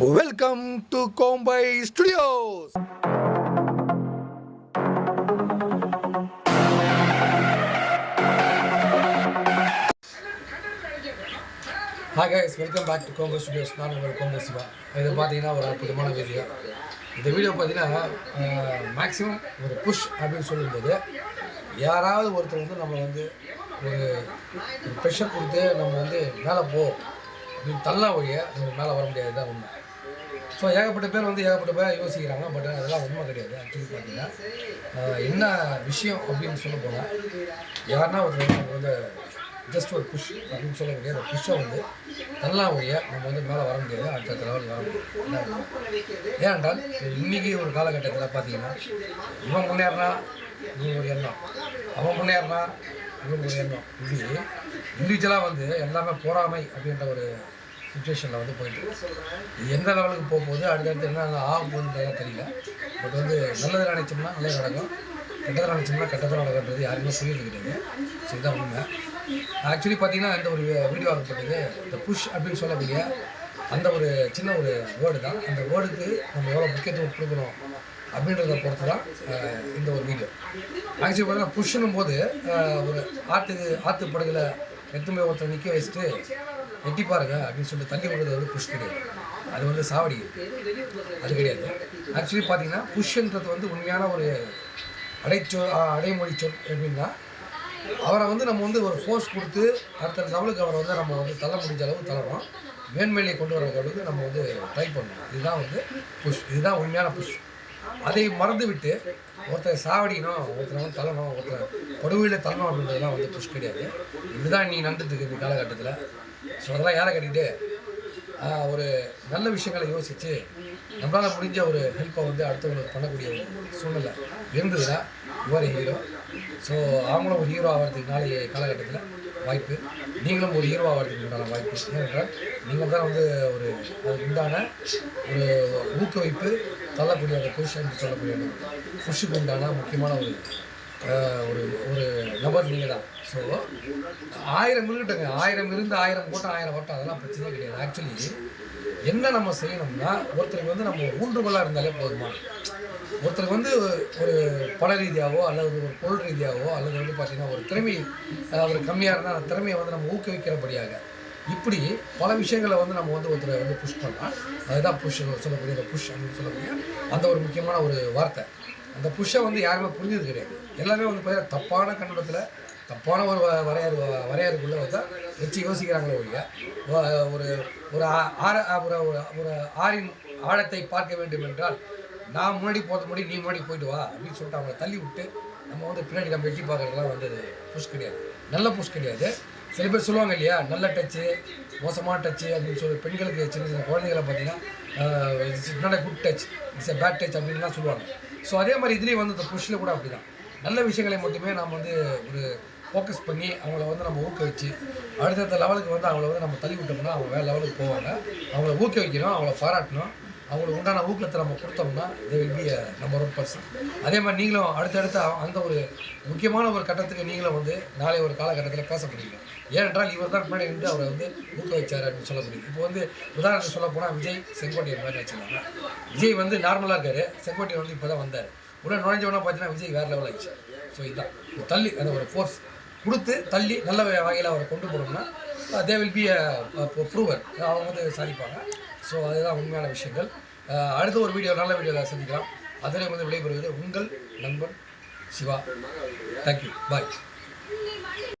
Welcome to Kombai studios hi guys welcome back to combo studios நான் உங்கள் combo Siva. இது பார்த்தீங்கன்னா ஒரு அற்புதமான வீடியோ இந்த வீடியோ பார்த்தீங்கன்னா மேக்ஸிமம் ஒரு புஷ் அப்படின்னு சொல்லும்போது யாராவது ஒருத்தர் வந்து நம்ம வந்து ஒரு ப்ரெஷர் கொடுத்து நம்ம வந்து மேலே போ அப்படின்னு தள்ளா வழியை நம்ம மேலே வர முடியாது தான் உண்மை. ஸோ ஏகப்பட்ட பேர் வந்து ஏகப்பட்ட பேர் யோசிக்கிறாங்க. பட் அதெல்லாம் உண்மை கிடையாது. ஆக்சுவலி பார்த்தீங்கன்னா என்ன விஷயம் அப்படின்னு சொல்ல போனால் யாருன்னா ஒரு நம்ம வந்து ஜஸ்ட் ஒரு புஷ் அப்படின்னு சொல்லக்கூடிய அந்த புஷ்ஷை வந்து நல்லா ஒழிய நம்ம வந்து மேலே வர முடியாது. அடுத்த லெவல் வர முடியாது. ஏனென்றால் இன்னைக்கு ஒரு காலகட்டத்தில் பார்த்தீங்கன்னா இவன் முன்னேறினா இவன் ஒரு எண்ணம். அவன் முன்னேறினா இவன் ஒரு எண்ணம். இப்படி இண்டிவிஜுவலாக வந்து எல்லாமே போராமை அப்படின்ற ஒரு சுச்சுவேஷனில் வந்து போயிட்டு இது எந்த லெவலுக்கு போக போகுது அடுத்தடுத்து என்ன ஆக போகுதுன்றதெல்லாம் தெரியல. பட் வந்து நல்லது நினைச்சோம்னா நல்லது நடக்கும். கெட்டதாக நினைச்சோம்னா கெட்டதாக நடக்குன்றது யாருமே சொல்லிட்டு கிடையாது ஸோ இதுதான் உண்மை. ஆக்சுவலி பார்த்தீங்கன்னா இந்த ஒரு வீடியோ ஆகப்பட்டது இந்த புஷ் அப்படின்னு சொல்லக்கூடிய அந்த ஒரு சின்ன ஒரு வேர்டு தான். அந்த வேர்டுக்கு நம்ம எவ்வளோ முக்கியத்துவம் கொடுக்குறோம் அப்படின்றத பொறுத்து தான் இந்த ஒரு வீடியோ ஆக்சுவலி பார்த்தீங்கன்னா புஷ்ஷுன்னும் போது ஒரு ஆற்றுக்கு ஆற்று படகுல எட்டுமே ஒருத்தர் நிற்க வச்சுட்டு எட்டி பாருங்க அப்படின்னு சொல்லி தள்ளி விடுறது வந்து புஷ் கிடையாது. அது வந்து சாவடி அது கிடையாது. ஆக்சுவலி பார்த்தீங்கன்னா புஷ்ன்றது வந்து உண்மையான ஒரு அடைச்சொ அடைமொழி சொல் எப்படின்னா அவரை வந்து நம்ம வந்து ஒரு ஃபோர்ஸ் கொடுத்து அடுத்த லெவலுக்கு அவரை வந்து நம்ம வந்து தள்ள முடிஞ்ச அளவு தள்ளணும் மேன்மேலையை கொண்டு வர அளவுக்கு நம்ம வந்து ட்ரை பண்ணணும். இதுதான் வந்து புஷ் இதுதான் உண்மையான புஷ் அதை மறந்துவிட்டு ஒருத்தர் சாவடிக்கணும் ஒருத்தரை வந்து தள்ளணும் ஒருத்தர் படுவையில் தள்ளணும் அப்படின்றதுலாம் வந்து புஷ் கிடையாது. இப்படிதான் நீ நடந்துட்டு இருக்கு இந்த காலகட்டத்தில். ஸோ அதெல்லாம் யாரை கட்டிக்கிட்டு ஒரு நல்ல விஷயங்களை யோசித்து நம்மளால் முடிஞ்ச ஒரு ஹெல்ப்பை வந்து அடுத்தவங்களுக்கு பண்ணக்கூடிய ஒரு சூழ்நிலை இருந்ததுன்னா இவர் ஹீரோ ஸோ அவங்களும் ஒரு ஹீரோ ஆகிறதுக்கு நாளைய காலகட்டத்தில் வாய்ப்பு. நீங்களும் ஒரு ஹீரோ ஆகிறதுக்கு உண்டான வாய்ப்பு. ஏனென்றால் நீங்கள் தான் வந்து ஒரு அதுக்கு உண்டான ஒரு ஊக்குவிப்பு தள்ளக்கூடிய அந்த பொசிஷன் சொல்லக்கூடிய அந்த புஷுக்கு உண்டான முக்கியமான ஒரு ஒரு ஒரு நபர் நீங்கள் தான். ஸோ ஆயிரம் இருக்கட்டங்க ஆயிரம் இருந்து ஆயிரம் போட்டோம் ஆயிரம் வட்டம் அதெல்லாம் பிரச்சனையே கிடையாது. ஆக்சுவலி என்ன நம்ம செய்யணும்னா ஒருத்தருக்கு வந்து நம்ம ஊன்றுகோலாக இருந்தாலே போதுமா? ஒருத்தருக்கு வந்து ஒரு பண ரீதியாகவோ அல்லது ஒரு பொருள் ரீதியாகவோ அல்லது வந்து பார்த்திங்கன்னா ஒரு திறமை அவர் கம்மியாக இருந்தால் அந்த திறமையை வந்து நம்ம ஊக்குவிக்கிறபடியாக இப்படி பல விஷயங்களை வந்து நம்ம வந்து ஒருத்தரை வந்து புஷ் பண்ணலாம். அதுதான் புஷ் சொல்லக்கூடிய அந்த புஷ் அப்படின்னு சொல்லக்கூடிய அந்த ஒரு முக்கியமான ஒரு வார்த்தை. அந்த புஷ்ஷை வந்து யாருமே புரிஞ்சது கிடையாது. எல்லாமே வந்து பார்த்தீங்கன்னா தப்பான கண்ணோட்டத்தில் தப்பான ஒரு வ- வரையறு வரையறுக்குள்ளே வந்து வச்சு யோசிக்கிறாங்களே ஒழிய ஒரு ஒரு ஆ- ஆற ஒரு ஒரு- ஒரு ஆறின் ஆழத்தை பார்க்க வேண்டும் என்றால் நான் முன்னாடி போகிறது முன்னாடி நீ முன்னாடி போயிட்டு வா அப்படின்னு சொல்லிட்டு அவங்கள தள்ளி விட்டு நம்ம வந்து பின்னாடி நம்ம எட்டி பார்க்கறதுலாம் வந்து புஷ் கிடையாது. நல்ல புஷ் கிடையாது. சில பேர் சொல்லுவாங்க இல்லையா நல்ல டச்சு மோசமான டச்சு அப்படின்னு சொல்லி பெண்களுக்கு சின்ன சின்ன குழந்தைகளை பார்த்தீங்கன்னா it's not good touch it's a bad touch அப்படின்லாம் சொல்லுவாங்க. ஸோ அதே மாதிரி இதுலேயும் வந்து இந்த புஷ்ஷில் கூட அப்படி தான் நல்ல விஷயங்களை மட்டுமே நாம் வந்து ஒரு ஃபோக்கஸ் பண்ணி அவங்கள வந்து நம்ம ஊக்குவிச்சு அடுத்தடுத்த லெவலுக்கு வந்து அவங்கள வந்து நம்ம தள்ளி விட்டோம்னா அவங்க வேறு லெவலுக்கு போவாங்க. அவங்கள ஊக்குவிக்கணும் அவங்கள பாராட்டணும். அவங்களுக்கு உண்டான ஊக்கத்தை நம்ம கொடுத்தோம்னா they will be number one person அதே மாதிரி நீங்களும் அடுத்தடுத்த அந்த ஒரு முக்கியமான ஒரு கட்டத்துக்கு நீங்களும் வந்து நாளை ஒரு காலகட்டத்தில் பேச முடியுங்க ஏனென்றால் இவர் தான் முன்னாடி வந்து அவரை வந்து ஊக்குவிச்சார் அப்படின்னு சொல்ல முடியும். இப்போ வந்து உதாரணத்துக்கு சொல்ல போனால் விஜய் செங்கோட்டையன் மாதிரி வச்சுருந்தாங்க விஜய் வந்து நார்மலாக இருக்காரு. செங்கோட்டையன் வந்து இப்போ தான் வந்தார். உடனே நுழைஞ்சவொன்னே பார்த்தீங்கன்னா விஜய் வேறு லெவல் ஆயிடுச்சு. ஸோ இதுதான் தள்ளி அந்த ஒரு ஃபோர்ஸ் கொடுத்து தள்ளி நல்ல வகையில் அவரை கொண்டு போனோம்னா தே வில் பி ப்ரூவர் அவங்க வந்து சாதிப்பாங்க. ஸோ அதுதான் உண்மையான விஷயங்கள். அடுத்த ஒரு வீடியோ நல்ல வீடியோவில் சந்திக்கலாம். அதில் வந்து விடைபெறுவது உங்கள் நண்பன் சிவா. Thank you bye